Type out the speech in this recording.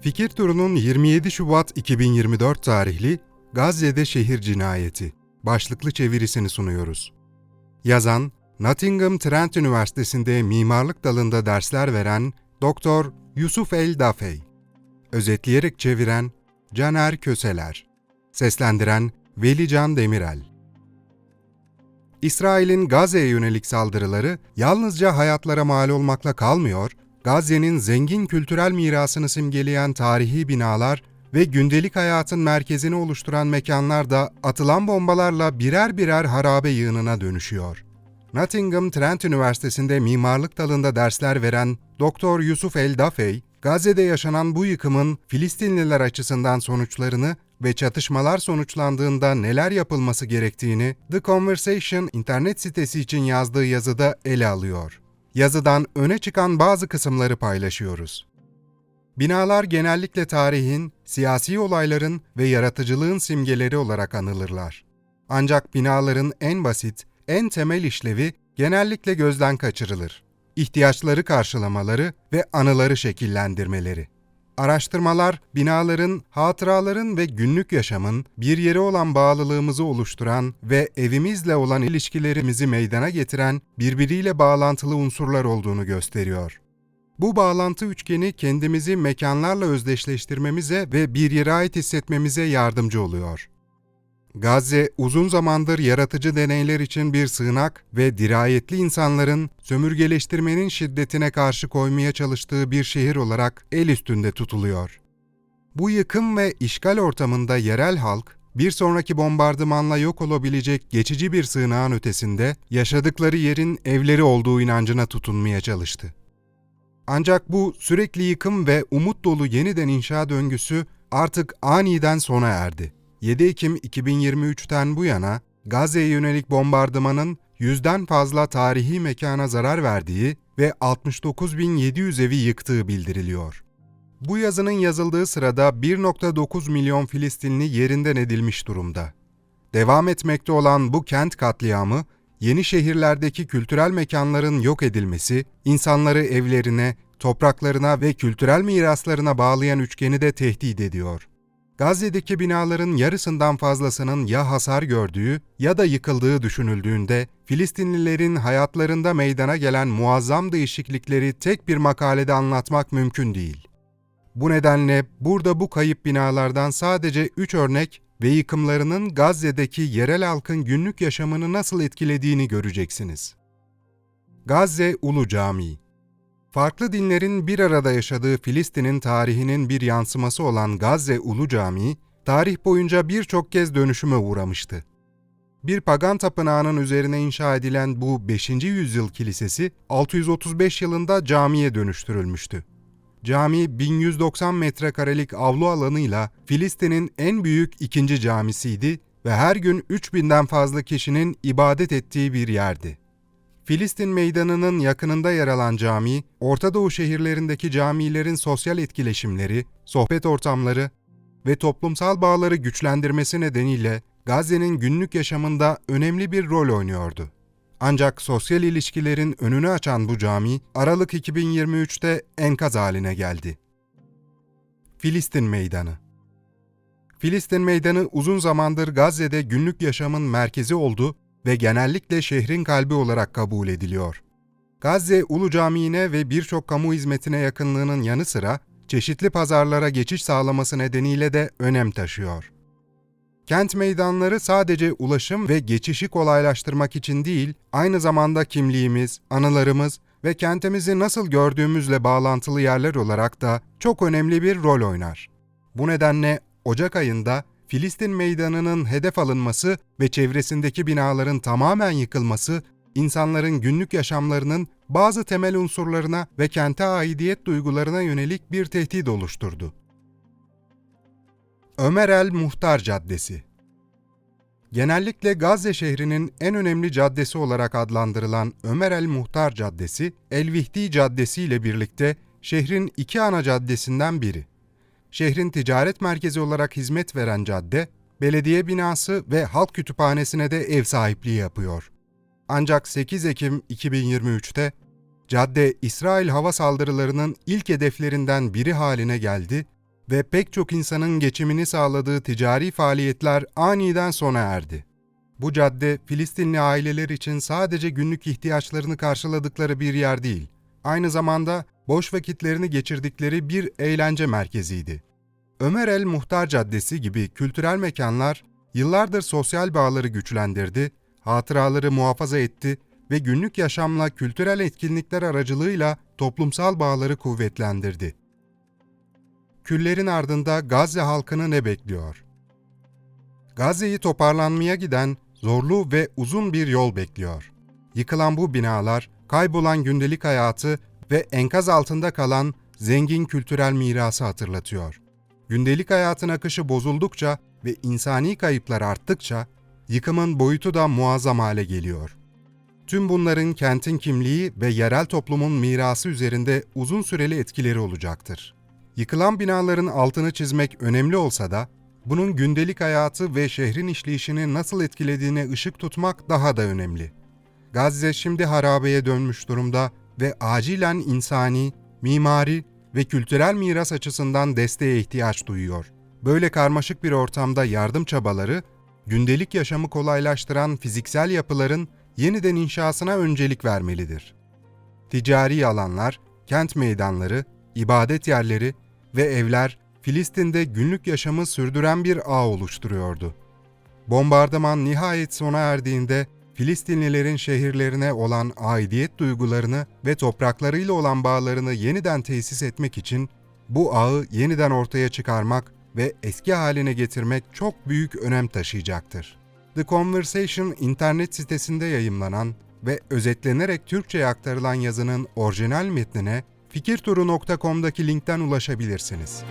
Fikir Turu'nun 27 Şubat 2024 tarihli Gazze'de Şehir Cinayeti başlıklı çevirisini sunuyoruz. Yazan, Nottingham Trent Üniversitesi'nde mimarlık dalında dersler veren Doktor Yusuf El Dafey. Özetleyerek çeviren Caner Köseler. Seslendiren Veli Can Demirel. İsrail'in Gazze'ye yönelik saldırıları yalnızca hayatlara mal olmakla kalmıyor, Gazze'nin zengin kültürel mirasını simgeleyen tarihi binalar ve gündelik hayatın merkezini oluşturan mekanlar da atılan bombalarla birer birer harabe yığınına dönüşüyor. Nottingham Trent Üniversitesi'nde mimarlık dalında dersler veren Dr. Yusuf El Dafey, Gazze'de yaşanan bu yıkımın Filistinliler açısından sonuçlarını ve çatışmalar sonuçlandığında neler yapılması gerektiğini The Conversation internet sitesi için yazdığı yazıda ele alıyor. Yazıdan öne çıkan bazı kısımları paylaşıyoruz. Binalar genellikle tarihin, siyasi olayların ve yaratıcılığın simgeleri olarak anılırlar. Ancak binaların en basit, en temel işlevi genellikle gözden kaçırılır. İhtiyaçları karşılamaları ve anıları şekillendirmeleri. Araştırmalar, binaların, hatıraların ve günlük yaşamın bir yere olan bağlılığımızı oluşturan ve evimizle olan ilişkilerimizi meydana getiren birbiriyle bağlantılı unsurlar olduğunu gösteriyor. Bu bağlantı üçgeni kendimizi mekanlarla özdeşleştirmemize ve bir yere ait hissetmemize yardımcı oluyor. Gazze uzun zamandır yaratıcı deneyler için bir sığınak ve dirayetli insanların sömürgeleştirmenin şiddetine karşı koymaya çalıştığı bir şehir olarak el üstünde tutuluyor. Bu yıkım ve işgal ortamında yerel halk, bir sonraki bombardımanla yok olabilecek geçici bir sığınağın ötesinde yaşadıkları yerin evleri olduğu inancına tutunmaya çalıştı. Ancak bu sürekli yıkım ve umut dolu yeniden inşa döngüsü artık aniden sona erdi. 7 Ekim 2023'ten bu yana Gazze'ye yönelik bombardımanın yüzden fazla tarihi mekana zarar verdiği ve 69.700 evi yıktığı bildiriliyor. Bu yazının yazıldığı sırada 1.9 milyon Filistinli yerinden edilmiş durumda. Devam etmekte olan bu kent katliamı, yeni şehirlerdeki kültürel mekanların yok edilmesi, insanları evlerine, topraklarına ve kültürel miraslarına bağlayan üçgeni de tehdit ediyor. Gazze'deki binaların yarısından fazlasının ya hasar gördüğü ya da yıkıldığı düşünüldüğünde Filistinlilerin hayatlarında meydana gelen muazzam değişiklikleri tek bir makalede anlatmak mümkün değil. Bu nedenle burada bu kayıp binalardan sadece 3 örnek ve yıkımlarının Gazze'deki yerel halkın günlük yaşamını nasıl etkilediğini göreceksiniz. Gazze Ulu Camii Farklı dinlerin bir arada yaşadığı Filistin'in tarihinin bir yansıması olan Gazze Ulu Camii, tarih boyunca birçok kez dönüşüme uğramıştı. Bir pagan tapınağının üzerine inşa edilen bu 5. yüzyıl kilisesi 635 yılında camiye dönüştürülmüştü. Cami 1190 metrekarelik avlu alanıyla Filistin'in en büyük ikinci camisiydi ve her gün 3000'den fazla kişinin ibadet ettiği bir yerdi. Filistin Meydanı'nın yakınında yer alan cami, Orta Doğu şehirlerindeki camilerin sosyal etkileşimleri, sohbet ortamları ve toplumsal bağları güçlendirmesi nedeniyle Gazze'nin günlük yaşamında önemli bir rol oynuyordu. Ancak sosyal ilişkilerin önünü açan bu cami, Aralık 2023'te enkaz haline geldi. Filistin Meydanı Filistin Meydanı uzun zamandır Gazze'de günlük yaşamın merkezi oldu ve genellikle şehrin kalbi olarak kabul ediliyor. Gazze Ulu Camii'ne ve birçok kamu hizmetine yakınlığının yanı sıra çeşitli pazarlara geçiş sağlaması nedeniyle de önem taşıyor. Kent meydanları sadece ulaşım ve geçişi kolaylaştırmak için değil, aynı zamanda kimliğimiz, anılarımız ve kentimizi nasıl gördüğümüzle bağlantılı yerler olarak da çok önemli bir rol oynar. Bu nedenle Ocak ayında Filistin meydanının hedef alınması ve çevresindeki binaların tamamen yıkılması, insanların günlük yaşamlarının bazı temel unsurlarına ve kente aidiyet duygularına yönelik bir tehdit oluşturdu. Ömer el Muhtar Caddesi Genellikle Gazze şehrinin en önemli caddesi olarak adlandırılan Ömer el Muhtar Caddesi, El Vihdi Caddesi ile birlikte şehrin iki ana caddesinden biri şehrin ticaret merkezi olarak hizmet veren cadde, belediye binası ve halk kütüphanesine de ev sahipliği yapıyor. Ancak 8 Ekim 2023'te cadde İsrail hava saldırılarının ilk hedeflerinden biri haline geldi ve pek çok insanın geçimini sağladığı ticari faaliyetler aniden sona erdi. Bu cadde Filistinli aileler için sadece günlük ihtiyaçlarını karşıladıkları bir yer değil, aynı zamanda boş vakitlerini geçirdikleri bir eğlence merkeziydi. Ömer el Muhtar Caddesi gibi kültürel mekanlar yıllardır sosyal bağları güçlendirdi, hatıraları muhafaza etti ve günlük yaşamla kültürel etkinlikler aracılığıyla toplumsal bağları kuvvetlendirdi. Küllerin ardında Gazze halkını ne bekliyor? Gazze'yi toparlanmaya giden zorlu ve uzun bir yol bekliyor. Yıkılan bu binalar, kaybolan gündelik hayatı ve enkaz altında kalan zengin kültürel mirası hatırlatıyor. Gündelik hayatın akışı bozuldukça ve insani kayıplar arttıkça yıkımın boyutu da muazzam hale geliyor. Tüm bunların kentin kimliği ve yerel toplumun mirası üzerinde uzun süreli etkileri olacaktır. Yıkılan binaların altını çizmek önemli olsa da bunun gündelik hayatı ve şehrin işleyişini nasıl etkilediğine ışık tutmak daha da önemli. Gazze şimdi harabeye dönmüş durumda ve acilen insani, mimari ve kültürel miras açısından desteğe ihtiyaç duyuyor. Böyle karmaşık bir ortamda yardım çabaları, gündelik yaşamı kolaylaştıran fiziksel yapıların yeniden inşasına öncelik vermelidir. Ticari alanlar, kent meydanları, ibadet yerleri ve evler Filistin'de günlük yaşamı sürdüren bir ağ oluşturuyordu. Bombardıman nihayet sona erdiğinde Filistinlilerin şehirlerine olan aidiyet duygularını ve topraklarıyla olan bağlarını yeniden tesis etmek için bu ağı yeniden ortaya çıkarmak ve eski haline getirmek çok büyük önem taşıyacaktır. The Conversation internet sitesinde yayımlanan ve özetlenerek Türkçe'ye aktarılan yazının orijinal metnine fikirturu.com'daki linkten ulaşabilirsiniz.